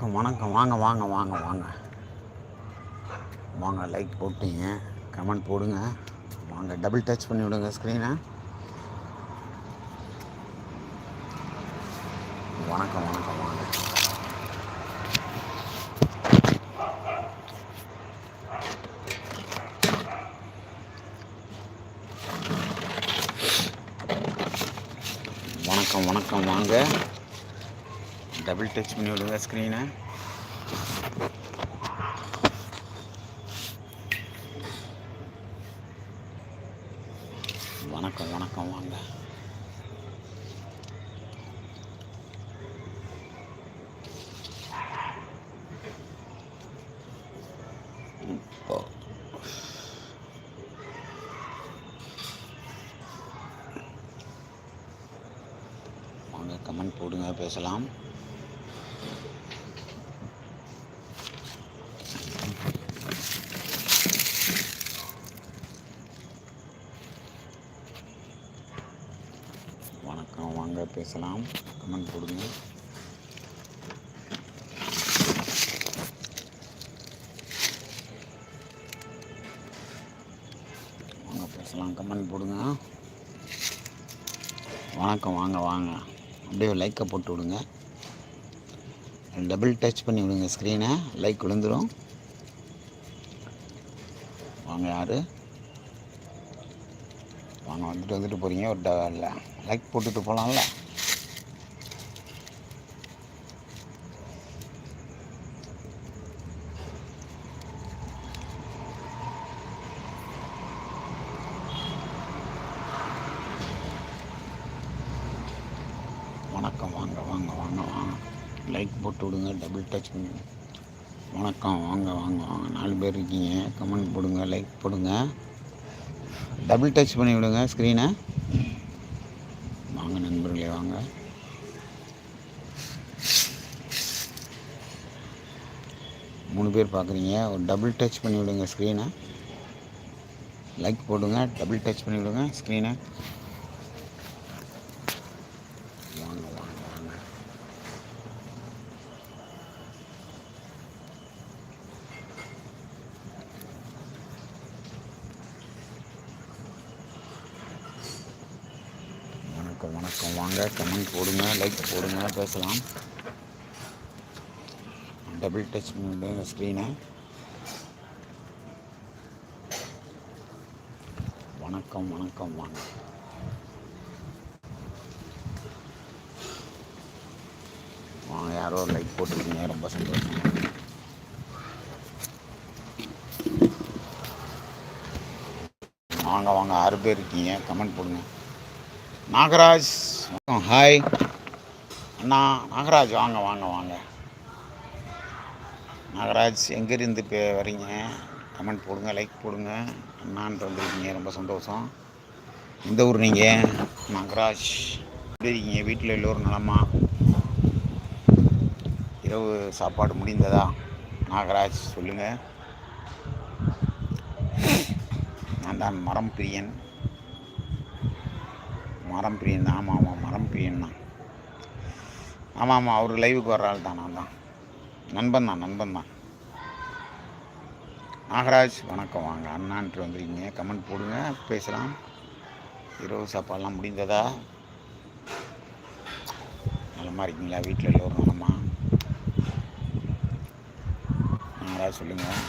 வணக்கம் வணக்கம். வாங்க வாங்க வாங்க வாங்க. வாங்க லைக் போட்டீங்க. கமெண்ட் போடுங்க. வாங்க டபுள் டச் பண்ணி விடுங்க ஸ்க்ரீனை வணக்கம் வணக்கம் வாங்க. வணக்கம் வணக்கம் வாங்க. டபுள் டச் பண்ணி விடுங்க ஸ்க்ரீனை வணக்கம் வணக்கம் வாங்க. வாங்க கமெண்ட் போடுங்க பேசலாம் வணக்கம் வாங்க பேசலாம் கமெண்ட் போடுங்க வாங்க பேசலாம் கமெண்ட் போடுங்க வணக்கம் வாங்க வாங்க. அப்படியே லைக்கை போட்டு விடுங்க. டபுள் டச் பண்ணி விடுங்க ஸ்க்ரீனை லைக் விழுந்துடும் வாங்க யார்? வாங்க வந்துட்டு வந்துட்டு போகிறீங்க ஒரு ட லைக் போட்டுட்டு போகலாம்ல வணக்கம் வாங்க வாங்க வாங்க. லைக் போட்டு விடுங்க டபுள் டச் பண்ணி. வணக்கம் வாங்க வாங்க வாங்க. நாலு பேர் இருக்கீங்க. கமெண்ட் போடுங்க லைக் போடுங்க. டபுள் டச் பண்ணி விடுங்க ஸ்க்ரீனை வாங்க நண்பர்களே வாங்க. மூணு பேர் பார்க்குறீங்க ஒரு டபுள் டச் பண்ணி விடுங்க ஸ்க்ரீனை லைக் போடுங்க டபுள் டச் பண்ணி விடுங்க ஸ்க்ரீனை வாங்க வாங்க வாங்க வணக்கம் வணக்கம் வாங்க கமெண்ட் போடுங்க லைக் போடுங்க பேசலாம். டபுள் டச் பண்ணுங்க ஸ்க்ரீனை வணக்கம் வணக்கம் வாங்க. வாங்க யாரோ லைக் போட்டிருக்கீங்க ரொம்ப சந்தோஷம் வாங்க வாங்க ஆறு பேர் இருக்கீங்க கமெண்ட் போடுங்க. நாகராஜ் ஹாய் அண்ணா நாகராஜ் வாங்க வாங்க வாங்க. நாகராஜ் எங்கேருந்து இப்போ வரீங்க? கமெண்ட் போடுங்க லைக் போடுங்க. அண்ணான்ட்டு வந்துருக்கீங்க ரொம்ப சந்தோஷம். இந்த ஊர் நீங்கள் நாகராஜ். எப்படி இருக்கீங்க? வீட்டில் எல்லோரும் நலமா? இரவு சாப்பாடு முடிந்ததா? நாகராஜ் சொல்லுங்கள் நான் தான் மரம் பிரியன். மரம் பிரியன் ஆமாம் ஆமாம் மரம் பிரியன் தான். ஆமாம் ஆமாம் அவர் லைவுக்கு வர்ற ஆள் தான் நான் தான். நண்பன் தான் நண்பன் தான். நாகராஜ் வணக்கம் வாங்க. அண்ணான்ட்டு வந்துருக்கீங்க. கமெண்ட் போடுங்க பேசலாம். இரவு சாப்பாடெலாம் முடிந்ததா? நலமாக இருக்கீங்களா? வீட்டில் எல்லோரும் நலமா? நாகராஜ் சொல்லுங்கள்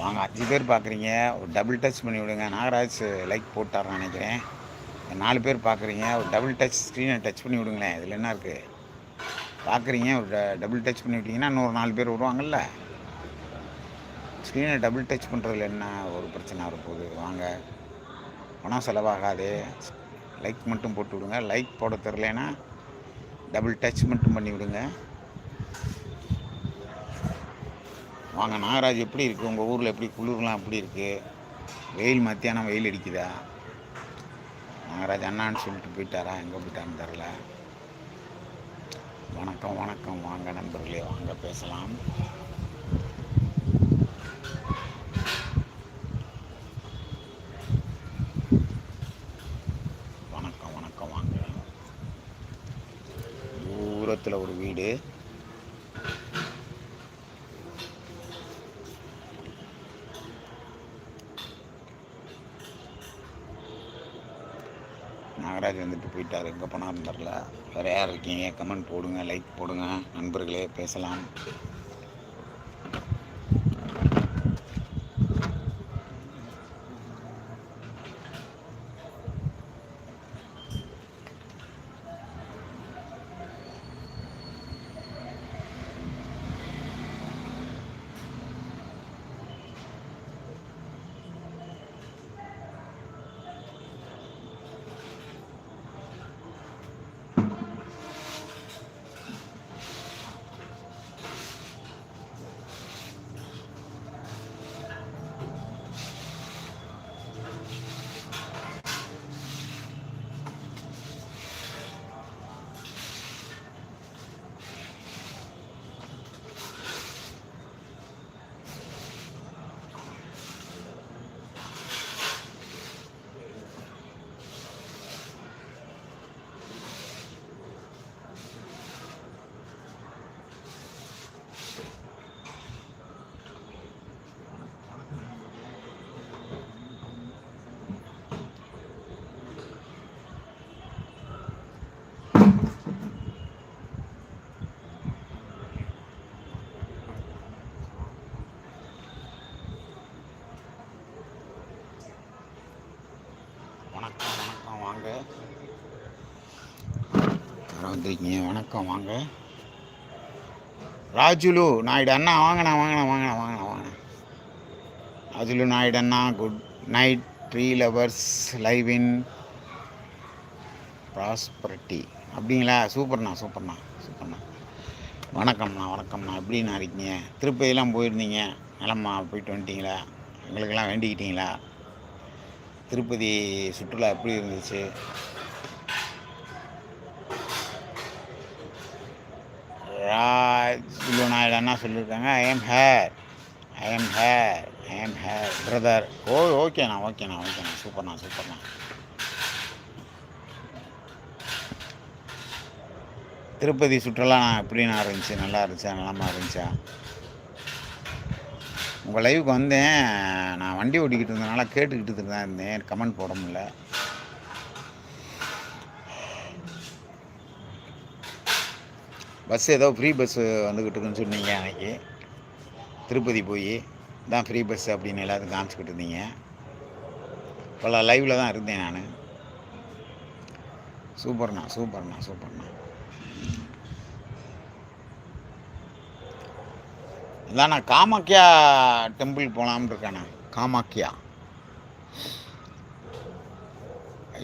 வாங்க அஞ்சு பேர் பார்க்குறீங்க. ஒரு டபுள் டச் பண்ணி விடுங்க. நாகராஜ் லைக் போட்டார்னு நினைக்கிறேன். நாலு பேர் பார்க்குறீங்க. ஒரு டபுள் டச் ஸ்க்ரீனை டச் பண்ணி விடுங்களேன். இதில் என்ன இருக்குது பார்க்குறீங்க. ஒரு டபுள் டச் பண்ணி விட்டிங்கன்னா இன்னொரு நாலு பேர் வருவாங்கல்ல. ஸ்க்ரீனை டபுள் டச் பண்ணுறதுல என்ன ஒரு பிரச்சனை வரப்போகுது? வாங்க. பணம் செலவாகாது. லைக் மட்டும் போட்டு விடுங்க. லைக் போட தெரிலனா டபுள் டச் மட்டும் பண்ணி விடுங்க. வாங்க நாகராஜ் எப்படி இருக்குது உங்கள் ஊரில் எப்படி குளிர்லாம் எப்படி இருக்குது வெயில் மத்தியானம் வெயில் அடிக்குதா? நாகராஜ் அண்ணான்னு சொல்லிட்டு போயிட்டாரா? எங்கே போயிட்டான்னு தெரில வணக்கம் வணக்கம். வாங்க நண்பர்களே வாங்க பேசலாம். வணக்கம் வணக்கம். வாங்க. தூரத்தில் ஒரு வீடு. நாகராஜ் வந்துட்டு போயிட்டார். எங்கே போனார்னு தெரில வேறு யார் இருக்கீங்க? கமெண்ட் போடுங்க லைக் போடுங்க. நண்பர்களே பேசலாம் வணக்கம் வணக்கம் வாங்க யாரோ வந்திருக்கீங்க. வணக்கம் வாங்க. ராஜுலு நாயுடு அண்ணா வாங்கண்ணா வாங்கண்ணா வாங்கண்ணா வாங்கண்ணா வாங்கண்ணா ராஜுலு நாயுடு அண்ணா good night tree lovers live in prosperity. அப்படிங்களா? சூப்பர்ண்ணா சூப்பர்ண்ணா சூப்பர்ண்ணா. வணக்கம்ண்ணா வணக்கம்ண்ணா. எப்படிண்ணா இருக்கீங்க? திருப்பதியெல்லாம் போயிருந்தீங்க? நலம்மா போயிட்டு வந்துட்டீங்களா? எங்களுக்கெல்லாம் வேண்டிக்கிட்டீங்களா? திருப்பதி சுற்றுலா எப்படி இருந்துச்சு? ராஜ் நாயுடு சொல்லியிருக்காங்க I am here I am here I am here brother oh ஓகேண்ணா ஓகேண்ணா ஓகேண்ணா சூப்பர்ண்ணா சூப்பர்ண்ணா திருப்பதி சுற்றுலா எப்படிண்ணா இருந்துச்சு? நல்லா இருந்துச்சா? நலமா இருந்துச்சா? உங்கள் லைவுக்கு வந்தேன். நான் வண்டி ஓட்டிக்கிட்டு இருந்தனால கேட்டுக்கிட்டு தான் இருந்தேன். கமெண்ட் போட முடியல. பஸ் ஏதோ ஃப்ரீ பஸ் வந்துக்கிட்டு இருக்குன்னு சொன்னீங்க அன்னைக்கு. திருப்பதி போய் தான் ஃப்ரீ பஸ் அப்படின்னு எல்லாத்தையும் காமிச்சிக்கிட்டு இருந்தீங்க. பல லைவில் தான் இருந்தேன் நான். சூப்பர்ண்ணா சூப்பர்ண்ணா சூப்பர்ண்ணா. இதான் காமாக்கியா டெம்பிள் போகலாம்னு இருக்கேண்ணா. காமாக்கியா.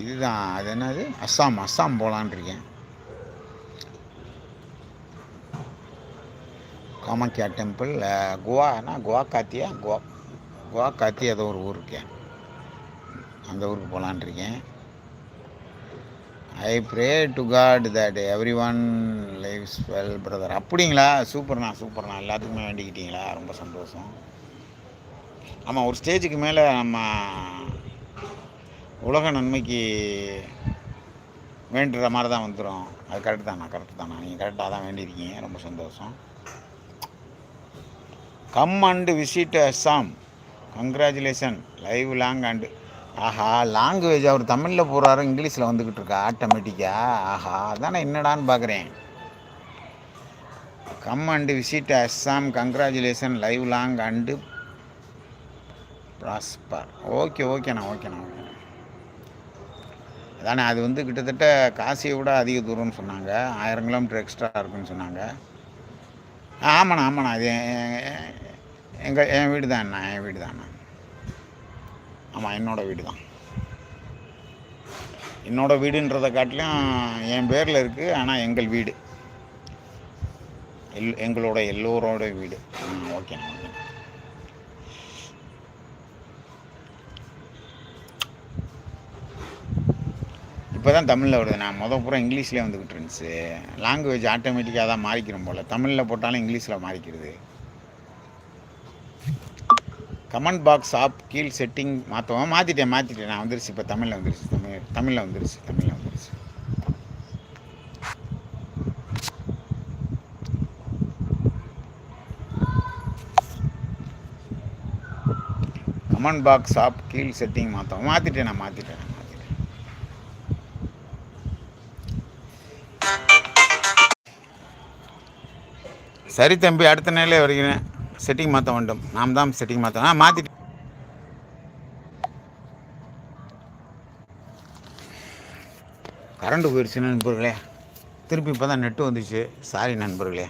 இதுதான் அது என்னது? அஸ்ஸாம் அஸ்ஸாம் போகலான் இருக்கேன். காமாக்கியா டெம்பிள் கோவானா கோவா காத்தியா கோவா கோவா காத்தி ஏதோ ஒரு ஊர் இருக்கேன் அந்த ஊருக்கு போகலான் இருக்கேன். I pray to God that every one life well brother அப்படிங்களா? சூப்பர்ண்ணா சூப்பர்ண்ணா. எல்லாத்துக்குமே வேண்டிக்கிட்டீங்களா? ரொம்ப சந்தோஷம். ஆமாம் ஒரு ஸ்டேஜுக்கு மேலே நம்ம உலக நன்மைக்கு வேண்டுற மாதிரி தான் வந்துடும் அது கரெக்டு தானா கரெக்டு தானா நீங்கள் கரெக்டாக தான் வேண்டியிருக்கீங்க. ரொம்ப சந்தோஷம். Come and visit Assam congratulation live long and Aha language அவர் தமிழில் போகிறாரு இங்கிலீஷில் வந்துக்கிட்டு இருக்கா ஆட்டோமேட்டிக்காக ஆஹா அதானே என்னடான்னு பார்க்குறேன் come and visit Assam congratulation live long and prosper okay ஓகேண்ணா ஓகேண்ணா ஓகேண்ணா அதானே அது வந்து கிட்டத்தட்ட காசியை விட அதிக தூரம்னு சொன்னாங்க. ஆயிரம் கிலோமீட்டர் எக்ஸ்ட்ரா இருக்குன்னு சொன்னாங்க. ஆமாண்ணா ஆமாண்ணா. அது எங்கள் என் வீடு தான் அண்ணா என் வீடு தான்ண்ணா ஆமாம் என்னோடய வீடு தான் என்னோட வீடுன்றதை காட்டிலும் என் பேரில் இருக்குது ஆனால் எங்கள் வீடு. எல் எங்களோட எல்லோரோட வீடு. ம் ஓகேண்ணா ஓகேண்ணா. இப்போ தான் தமிழில் வருது. நான் மொதல் பூரா இங்கிலீஷ்லேயே வந்துக்கிட்டு இருந்துச்சு. லாங்குவேஜ் ஆட்டோமேட்டிக்காக தான் மாறிக்கிறோம் போல். தமிழில் போட்டாலும் இங்கிலீஷில் மாறிக்கிறது. கமெண்ட் பாக்ஸ் ஆப் கீழ் செட்டிங் மாற்றவும் மாற்றிட்டேன் மாற்றிட்டேன் நான் வந்துருச்சு இப்போ தமிழில் வந்துருச்சு. தமிழ் தமிழில் வந்துருச்சு தமிழில் வந்துருச்சு. கமெண்ட் பாக்ஸ் ஆப் கீழ் செட்டிங் மாற்றவும் மாற்றிட்டேன் நான் மாற்றிட்டேன் சரி தம்பி அடுத்த நிலையே வருகிறேன். செட்டிங் மாற்ற வேண்டும். நாம் தான் செட்டிங் மாற்றணும் ஆ மாற்றிட்டு கரண்ட்டு போயிடுச்சு நண்பர்களே. திருப்பி இப்போ தான் நெட்டு வந்துச்சு. சாரி நண்பர்களே.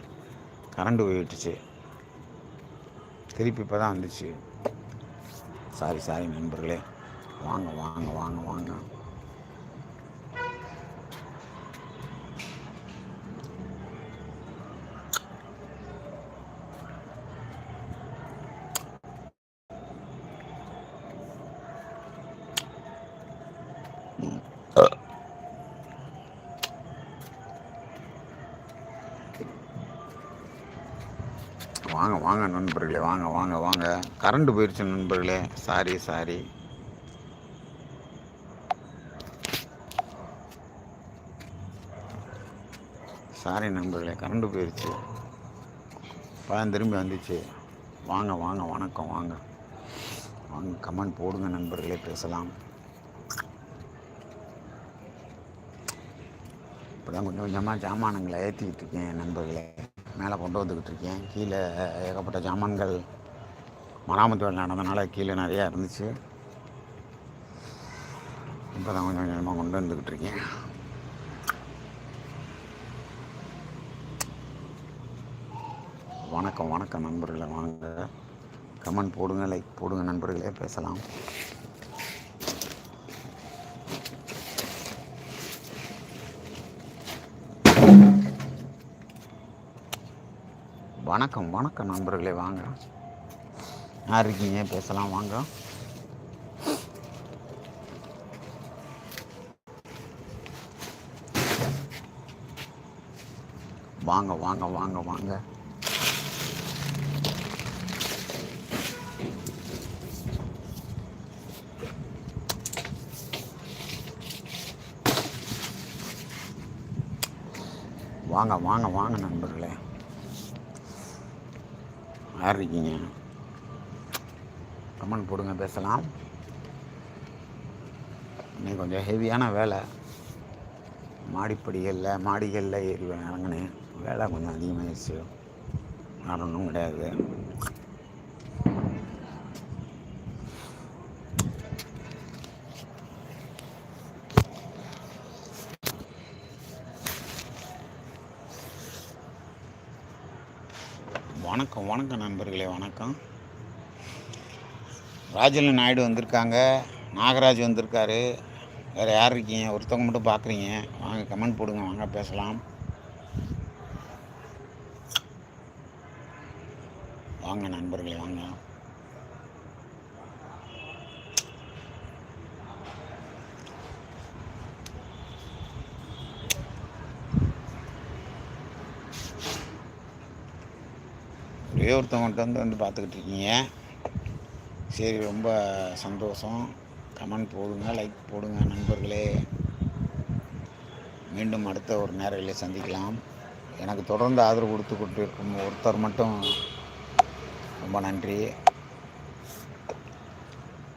கரண்ட்டு போயிடுச்சு திருப்பி இப்போ தான் வந்துச்சு. சாரி சாரி நண்பர்களே. வாங்க வாங்க வாங்க வாங்க. வாங்க வாங்க நண்பர்களே வாங்க வாங்க வாங்க. கரண்ட் போயிடுச்சு நண்பர்களே. சாரி சாரி சாரி நண்பர்களே கரண்ட் போயிடுச்சு பழம் திரும்பி வந்துச்சு. வாங்க வாங்க வணக்கம் வாங்க. வாங்க கமெண்ட் போடுங்க நண்பர்களே பேசலாம். இப்போதான் கொஞ்சம் கொஞ்சமாக ஜாமானங்களை ஏற்றிக்கிட்டு இருக்கேன் நண்பர்களே. மேலே கொண்டு வந்துக்கிட்டு இருக்கேன் கீழே ஏகப்பட்ட ஜாமான்கள் மராமத்து வேலை நடந்தனால கீழே நிறையா இருந்துச்சு. இப்போ தான் கொஞ்சம் கொஞ்சமாக கொண்டு வந்துக்கிட்டு இருக்கேன் வணக்கம் வணக்கம் நண்பர்களை வாங்க. கமெண்ட் போடுங்க லைக் போடுங்க நண்பர்களே பேசலாம். வணக்கம் வணக்கம் நண்பர்களே வாங்க. யார் இருக்கீங்க? பேசலாம் வாங்க. வாங்க வாங்க வாங்க வாங்க. வாங்க வாங்க வாங்க நண்பர்களே. யார் இருக்கீங்க. கமெண்ட் போடுங்க பேசலாம். இன்னைக்கு கொஞ்சம் ஹெவியான வேலை. மாடிப்படிகளில் மாடிகளில் ஏறி இறங்கினேன். வேலை கொஞ்சம் அதிகமாகிடுச்சு வேறு ஒன்றும் கிடையாது. வணக்கம் வணக்கம் நண்பர்களே வணக்கம். ராஜலு நாயுடு வந்திருக்காங்க. நாகராஜ் வந்திருக்காரு. வேறு யார் இருக்கீங்க? ஒருத்தவங்க மட்டும் பார்க்குறீங்க வாங்க கமெண்ட் போடுங்க. வாங்க பேசலாம். வாங்க நண்பர்களே வாங்க. ஒரே ஒருத்தவங்கள்ட்ட வந்து வந்து பார்த்துக்கிட்டு இருக்கீங்க. சரி ரொம்ப சந்தோஷம். கமெண்ட் போடுங்க லைக் போடுங்க நண்பர்களே. மீண்டும் அடுத்த ஒரு நேரங்களில் சந்திக்கலாம். எனக்கு தொடர்ந்து ஆதரவு கொடுத்து கொண்டு இருக்கும் ஒருத்தர் மட்டும் ரொம்ப நன்றி.